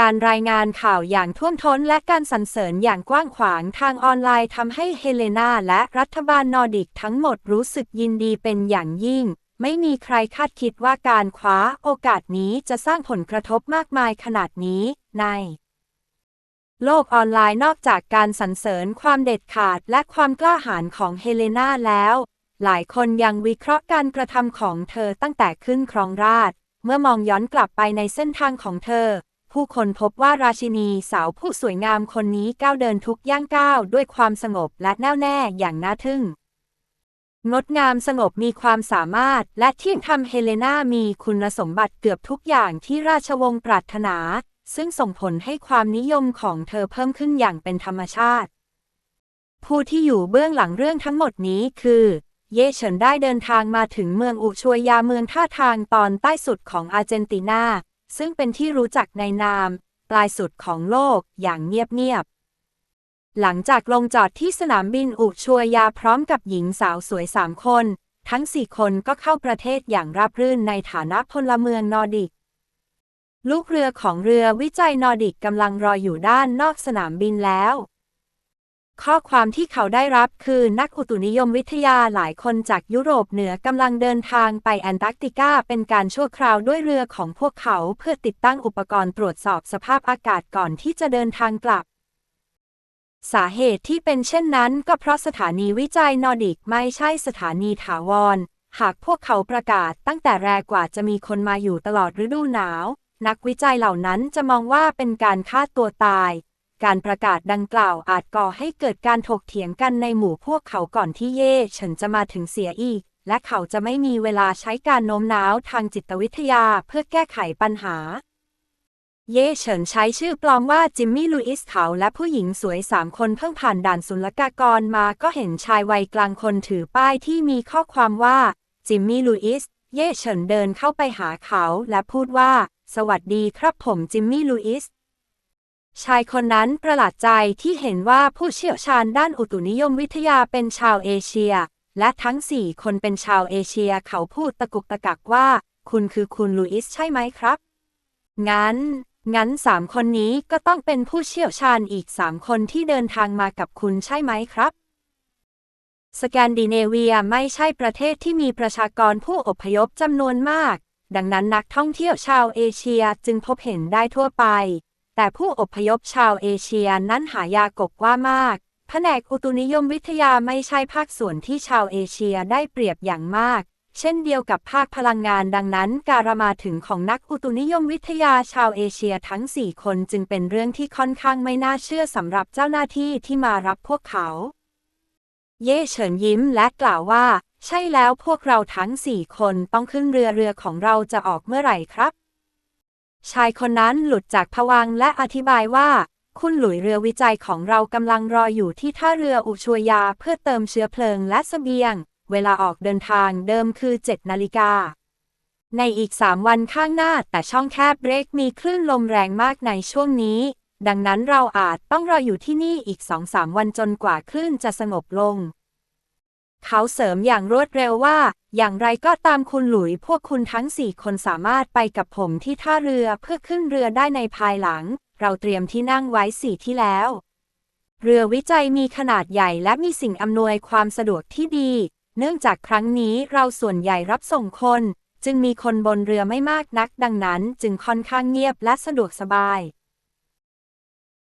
การรายงานข่าวอย่างท่วมท้นและการสรรเสริญอย่างกว้างขวางทางออนไลน์ทำให้เฮเลนาและรัฐบาลนอร์ดิกทั้งหมดรู้สึกยินดีเป็นอย่างยิ่ง ไม่มีใครคาดคิดว่าการคว้าโอกาสนี้จะสร้างผลกระทบมากมายขนาดนี้ ในโลกออนไลน์นอกจากการสรรเสริญความเด็ดขาดและความกล้าหาญของเฮเลนาแล้ว หลายคนยังวิเคราะห์การกระทำของเธอตั้งแต่ขึ้นครองราช เมื่อมองย้อนกลับไปในเส้นทางของเธอ ผู้คนพบว่าราชินีสาวผู้สวยงามคนนี้ก้าวเดินทุกย่างก้าวด้วยความสงบและแน่วแน่อย่างน่าทึ่ง งดงามสงบมีความสามารถและที่ยงธรรมเฮเลนามีคุณสมบัติเกือบทุกอย่างที่ราชวงศ์ปรารถนา ซึ่งส่งผลให้ความนิยมของเธอเพิ่มขึ้นอย่างเป็นธรรมชาติ ผู้ที่อยู่เบื้องหลังเรื่องทั้งหมดนี้คือ เยเฉินได้เดินทางมาถึงเมืองอุชัวยาเมืองท่าทางตอนใต้สุดของอาร์เจนตินา ซึ่งเป็นที่รู้จักในนาม ปลายสุดของโลกอย่างเงียบๆ หลังจากลงจอดที่สนามบินอุชัวยาพร้อมกับหญิงสาวสวยสามคน ทั้งสี่คนก็เข้าประเทศอย่างราบรื่นในฐานะพลเมืองนอร์ดิก ลูกเรือของเรือวิจัยนอร์ดิกกำลังรออยู่ด้านนอกสนามบินแล้ว ข้อความที่เขาได้รับคือนักอุตุนิยมวิทยาหลายคนจากยุโรปเหนือกำลังเดินทางไปแอนตาร์กติกาเป็นการชั่วคราวด้วยเรือของพวกเขาเพื่อติดตั้งอุปกรณ์ตรวจสอบสภาพอากาศก่อนที่จะเดินทางกลับ สาเหตุที่เป็นเช่นนั้นก็เพราะสถานีวิจัยนอร์ดิกไม่ใช่สถานีถาวร หากพวกเขาประกาศตั้งแต่แรกกว่าจะมีคนมาอยู่ตลอดฤดูหนาว นักวิจัยเหล่านั้นจะมองว่าเป็นการฆ่าตัวตาย การประกาศดังกล่าวอาจก่อให้เกิดการถกเถียงกันในหมู่พวกเขาก่อนที่เย่เฉินจะมาถึงเสียอีก และเขาจะไม่มีเวลาใช้การโน้มน้าวทางจิตวิทยาเพื่อแก้ไขปัญหา เย่เฉินใช้ชื่อปลอมว่าจิมมี่ลูอิสเขาและผู้หญิงสวยสามคนเพิ่งผ่านด่านศุลกากรมาก็เห็นชายวัยกลางคนถือป้ายที่มีข้อความว่าจิมมี่ลูอิสเย่เฉินเดินเข้าไปหาเขาและพูดว่า สวัสดีครับผมจิมมี่ลูอิส ชายคนนั้นประหลาดใจที่เห็นว่าผู้เชี่ยวชาญด้านอุตุนิยมวิทยาเป็นชาวเอเชีย และทั้งสี่คนเป็นชาวเอเชียเขาพูดตะกุกตะกักว่า คุณคือคุณลูอิสใช่ไหมครับ งั้น งั้นสามคนนี้ก็ต้องเป็นผู้เชี่ยวชาญอีกสามคนที่เดินทางมากับคุณใช่ไหมครับ สแกนดิเนเวียไม่ใช่ประเทศที่มีประชากรผู้อพยพจำนวนมาก ดังนั้นนักท่องเที่ยวชาวเอเชียจึงพบเห็นได้ทั่วไป แต่ผู้อพยพชาวเอเชียนั้นหายากบว่ามาก แผนกอุตุนิยมวิทยาไม่ใช่ภาคส่วนที่ชาวเอเชียได้เปรียบอย่างมาก เช่นเดียวกับภาคพลังงานดังนั้น การมาถึงของนักอุตุนิยมวิทยาชาวเอเชียทั้ง 4 คนจึงเป็นเรื่องที่ค่อนข้างไม่น่าเชื่อสำหรับเจ้าหน้าที่ที่มารับพวกเขา เย่เฉินยิ้มและกล่าวว่า ใช่แล้วพวกเราทั้งสี่คนต้องขึ้นเรือเรือของเราจะออกเมื่อไหร่ครับ ชายคนนั้นหลุดจากผวังและอธิบายว่า คุณหลุยเรือวิจัยของเรากำลังรออยู่ที่ท่าเรืออุชวยาเพื่อเติมเชื้อเพลิงและเสบียง เวลาออกเดินทางเดิมคือ 7 นาฬิกา ในอีก3วันข้างหน้าแต่ช่องแคบเบรกมีคลื่นลมแรงมากในช่วงนี้ ดังนั้นเราอาจต้องรออยู่ที่นี่อีก2-3วันจนกว่าคลื่นจะสงบลง เขาเสริมอย่างรวดเร็วว่า อย่างไรก็ตามคุณหลุย พวกคุณทั้งสี่คนสามารถไปกับผมที่ท่าเรือเพื่อขึ้นเรือได้ในภายหลัง เราเตรียมที่นั่งไว้สี่ที่แล้ว เรือวิจัยมีขนาดใหญ่และมีสิ่งอำนวยความสะดวกที่ดี เนื่องจากครั้งนี้เราส่วนใหญ่รับส่งคน จึงมีคนบนเรือไม่มากนัก ดังนั้นจึงค่อนข้างเงียบและสะดวกสบาย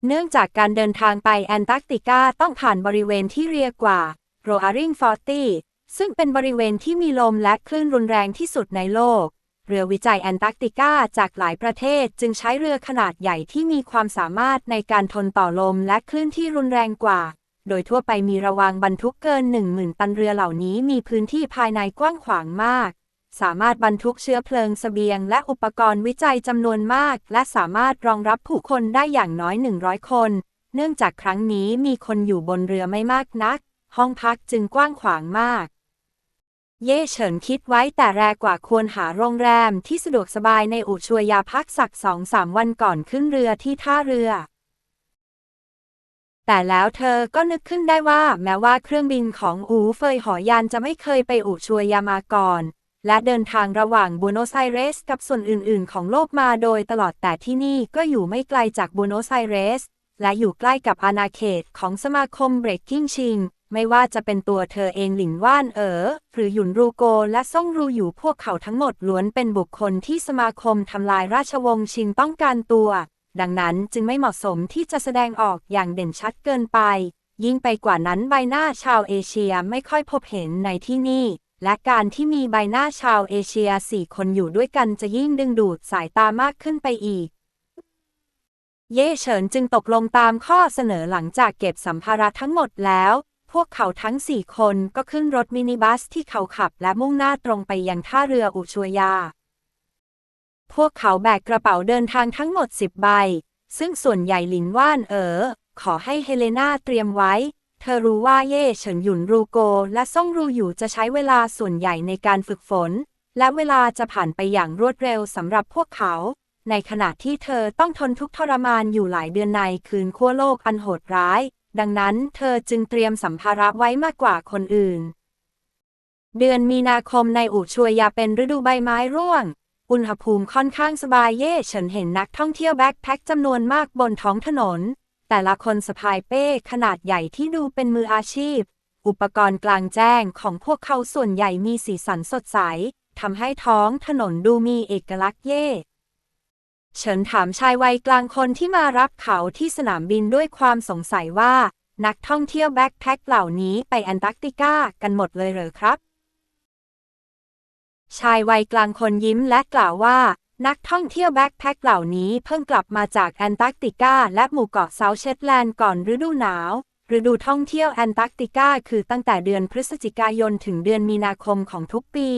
เนื่องจากการเดินทางไปแอนตาร์กติกาต้องผ่านบริเวณที่เรียกว่า โรอาริงฟอร์ตี้ซึ่งเป็นบริเวณที่มีลมและคลื่นรุนแรงที่สุดในโลก เรือวิจัยแอนตาร์กติกาจากหลายประเทศจึงใช้เรือขนาดใหญ่ที่มีความสามารถในการทนต่อลมและคลื่นที่รุนแรงกว่า โดยทั่วไปมีระวางบรรทุกเกิน 10,000 ตันเรือเหล่านี้มีพื้นที่ภายในกว้างขวางมาก สามารถบรรทุกเชื้อเพลิงเสบียง และอุปกรณ์วิจัยจำนวนมาก และสามารถรองรับผู้คนได้อย่างน้อย 100 คน เนื่องจากครั้งนี้มีคนอยู่บนเรือไม่มากนัก ห้องพักจึงกว้างขวางมาก เย่เฉินคิดไว้แต่แรกกว่าควรหาโรงแรมที่สะดวกสบายในอุชัวยาพักสักสองสามวันก่อนขึ้นเรือที่ท่าเรือ แต่แล้วเธอก็นึกขึ้นได้ว่าแม้ว่าเครื่องบินของอูเฟยหอยานจะไม่เคยไปอุชัวยามาก่อนและเดินทางระหว่างบูโนไอเรสกับส่วนอื่น ๆ ของโลกมาโดยตลอดแต่ที่นี่ก็อยู่ไม่ไกลจากบูโนไอเรส และอยู่ใกล้กับอาณาเขตของสมาคมเบรกกิ้งชิง ไม่ว่าจะเป็นตัวเธอเองหลินว่านเอ๋อหรือหยุนรูโกและซ่งรูอยู่พวกเขาทั้งหมดล้วนเป็นบุคคลที่สมาคมทำลายราชวงศ์ชิงต้องการตัว ดังนั้นจึงไม่เหมาะสมที่จะแสดงออกอย่างเด่นชัดเกินไป ยิ่งไปกว่านั้นใบหน้าชาวเอเชียไม่ค่อยพบเห็นในที่นี่ และการที่มีใบหน้าชาวเอเชียสี่คนอยู่ด้วยกันจะยิ่งดึงดูดสายตามากขึ้นไปอีกเย่เฉินจึงตกลงตามข้อเสนอหลังจากเก็บสัมภาระทั้งหมดแล้ว พวกเขาทั้งสี่คนก็ขึ้นรถมินิบัสที่เขาขับและมุ่งหน้าตรงไปยังท่าเรืออุชัวยา พวกเขาแบกกระเป๋าเดินทางทั้งหมดสิบใบ ซึ่งส่วนใหญ่หลินว่านเอ๋อขอให้เฮเลนาเตรียมไว้ เธอรู้ว่าเย่เฉินหยุนรูโก และซ่งรูอยู่จะใช้เวลาส่วนใหญ่ในการฝึกฝน และเวลาจะผ่านไปอย่างรวดเร็วสำหรับพวกเขา ในขณะที่เธอต้องทนทุกข์ทรมานอยู่หลายเดือนในคืนขั้วโลกอันโหดร้าย ดังนั้นเธอจึงเตรียมสัมภาระไว้มากกว่าคนอื่น เดือนมีนาคมในอุชัวยาเป็นฤดูใบไม้ร่วง อุณหภูมิค่อนข้างสบายเย่ฉินเห็นนักท่องเที่ยวแบ็คแพ็คจำนวนมากบนท้องถนน แต่ละคนสะพายเป้ขนาดใหญ่ที่ดูเป็นมืออาชีพ อุปกรณ์กลางแจ้งของพวกเขาส่วนใหญ่มีสีสันสดใสทำให้ท้องถนนดูมีเอกลักษณ์เย่ เฉินถามชายวัยกลางคนที่มารับเขาที่สนามบินด้วยความสงสัยว่า นักท่องเที่ยวแบ็คแพ็คเหล่านี้ไปแอนตาร์กติกากันหมดเลยเหรอครับ ชายวัยกลางคนยิ้มและกล่าวว่า นักท่องเที่ยวแบ็คแพ็คเหล่านี้เพิ่งกลับมาจากแอนตาร์กติกาและหมู่เกาะเซาเชตแลนด์ก่อนฤดูหนาวฤดูท่องเที่ยวแอนตาร์กติกาคือตั้งแต่เดือนพฤศจิกายนถึงเดือนมีนาคมของทุกปี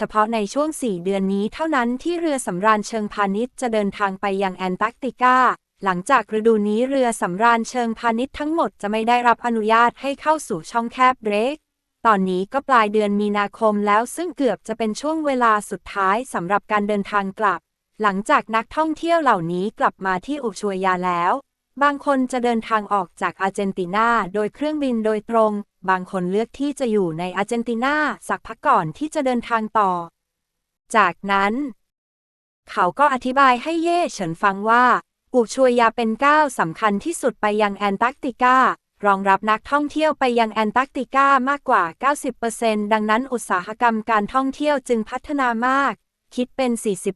เฉพาะในช่วง 4 เดือนนี้เท่านั้นที่เรือสำราญเชิงพาณิชย์จะเดินทางไปยังแอนตาร์กติกา หลังจากฤดูนี้เรือสำราญเชิงพาณิชย์ทั้งหมดจะไม่ได้รับอนุญาตให้เข้าสู่ช่องแคบเบรกตอนนี้ก็ปลายเดือนมีนาคมแล้วซึ่งเกือบจะเป็นช่วงเวลาสุดท้ายสำหรับการเดินทางกลับ หลังจากนักท่องเที่ยวเหล่านี้กลับมาที่อุชวยาแล้ว บางคนจะเดินทางออกจากอาร์เจนตินาโดยเครื่องบินโดยตรง บางคนเลือกที่จะอยู่ในอาร์เจนตินาสักพักก่อนที่จะเดินทางต่อ จากนั้น เขาก็อธิบายให้เย่เฉินฟังว่า อุชัวยาเป็นก้าวสำคัญที่สุดไปยังแอนตาร์กติการองรับนักท่องเที่ยวไปยังแอนตาร์กติกามากกว่า 90%ดังนั้นอุตสาหกรรมการท่องเที่ยวจึงพัฒนามาก คิดเป็น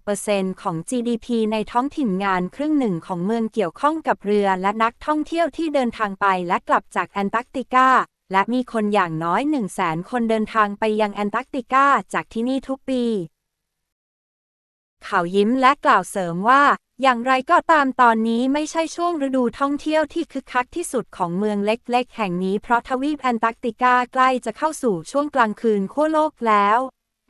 40%ของ GDP ในท้องถิ่นงานครึ่งหนึ่งของเมืองเกี่ยวข้องกับเรือและนักท่องเที่ยวที่เดินทางไปและกลับจากแอนตาร์กติกา และมีคนอย่างน้อย1 0 0 0 0แสนคนเดินทางไปยังแอนตาร์กติกาจากที่นี่ทุกปี เขายิ้มและกล่าวเสริมว่า อย่างไรก็ตามตอนนี้ไม่ใช่ช่วงฤดูท่องเที่ยวที่คึกคักที่สุดของเมืองเล็กๆ แห่งนี้เพราะทวีปแอนตาร์กติกาใกล้จะเข้าสู่ช่วงกลางคืนขั้วโลกแล้ว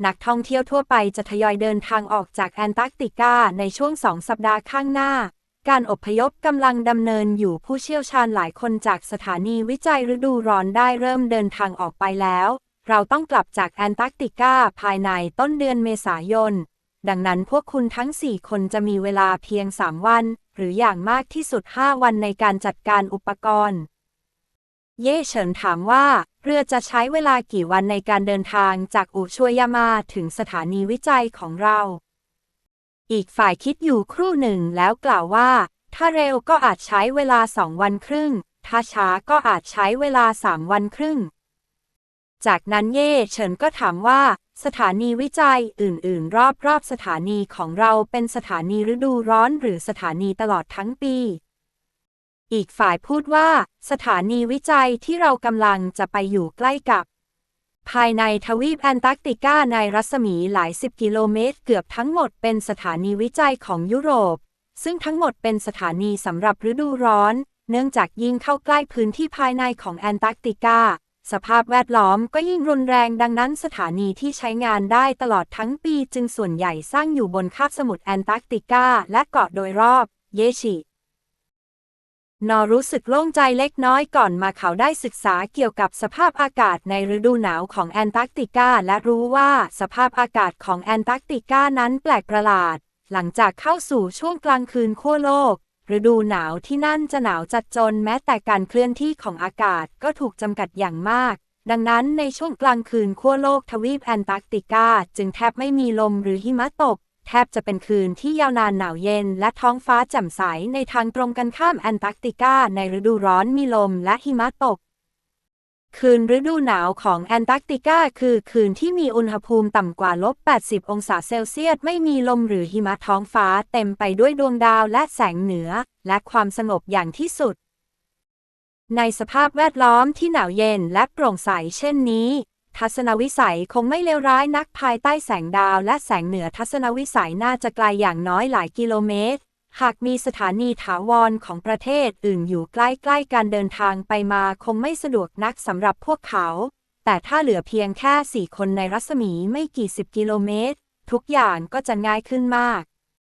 นักท่องเที่ยวทั่วไปจะทยอยเดินทางออกจากแอนตาร์กติกาในช่วงสองสัปดาห์ข้างหน้า การอบพยพกำลังดำเนินอยู่ผู้เชี่ยวชาญหลายคนจากสถานีวิจัยฤดูร้อนได้เริ่มเดินทางออกไปแล้ว เราต้องกลับจากแอนตาร์กติกาภายในต้นเดือนเมษายน ดังนั้นพวกคุณทั้ง 4 คนจะมีเวลาเพียง 3 วัน หรืออย่างมากที่สุด 5 วันในการจัดการอุปกรณ์ เย่เฉินถามว่า เรือจะใช้เวลากี่วันในการเดินทางจากอุชัวยามาถึงสถานีวิจัยของเรา อีกฝ่ายคิดอยู่ครู่หนึ่งแล้วกล่าวว่า ถ้าเร็วก็อาจใช้เวลาสองวันครึ่ง ถ้าช้าก็อาจใช้เวลาสามวันครึ่ง จากนั้นเย่เฉินก็ถามว่า สถานีวิจัยอื่น ๆ รอบ ๆ สถานีของเราเป็นสถานีฤดูร้อนหรือสถานีตลอดทั้งปี อีกฝ่ายพูดว่า สถานีวิจัยที่เรากำลังจะไปอยู่ใกล้กับ ภายในทวีปแอนตาร์กติกาในรัศมีหลายสิบกิโลเมตร เกือบทั้งหมดเป็นสถานีวิจัยของยุโรป ซึ่งทั้งหมดเป็นสถานีสำหรับฤดูร้อน เนื่องจากยิ่งเข้าใกล้พื้นที่ภายในของแอนตาร์กติกา สภาพแวดล้อมก็ยิ่งรุนแรงดังนั้นสถานีที่ใช้งานได้ตลอดทั้งปีจึงส่วนใหญ่สร้างอยู่บนคาบสมุทรแอนตาร์กติกาและเกาะโดยรอบ เยชิ นอรู้สึกโล่งใจเล็กน้อยก่อนมาเขาได้ศึกษาเกี่ยวกับสภาพอากาศในฤดูหนาวของแอนตาร์กติกาและรู้ว่าสภาพอากาศของแอนตาร์กติกานั้นแปลกประหลาด หลังจากเข้าสู่ช่วงกลางคืนขั้วโลก ฤดูหนาวที่นั่นจะหนาวจัดจนแม้แต่การเคลื่อนที่ของอากาศก็ถูกจำกัดอย่างมาก ดังนั้นในช่วงกลางคืนขั้วโลกทวีปแอนตาร์กติกาจึงแทบไม่มีลมหรือหิมะตก แทบจะเป็นคืนที่ยาวนานหนาวเย็นและท้องฟ้าแจ่มใสในทางตรงกันข้ามแอนตาร์กติกาในฤดูร้อนมีลมและหิมะตก คืนฤดูหนาวของแอนตาร์กติกาคือคืนที่มีอุณหภูมิต่ำกว่าลบ 80 องศาเซลเซียส ไม่มีลมหรือหิมะท้องฟ้าเต็มไปด้วยดวงดาวและแสงเหนือ และความสงบอย่างที่สุด ในสภาพแวดล้อมที่หนาวเย็นและโปร่งใสเช่นนี้ ทัศนวิสัยคงไม่เลวร้ายนักภายใต้แสงดาวและแสงเหนือทัศนวิสัยน่าจะไกลอย่างน้อยหลายกิโลเมตร หากมีสถานีถาวรของประเทศอื่นอยู่ใกล้ๆการเดินทางไปมาคงไม่สะดวกนักสำหรับพวกเขา แต่ถ้าเหลือเพียงแค่สี่คนในรัศมีไม่กี่สิบกิโลเมตร ทุกอย่างก็จะง่ายขึ้นมาก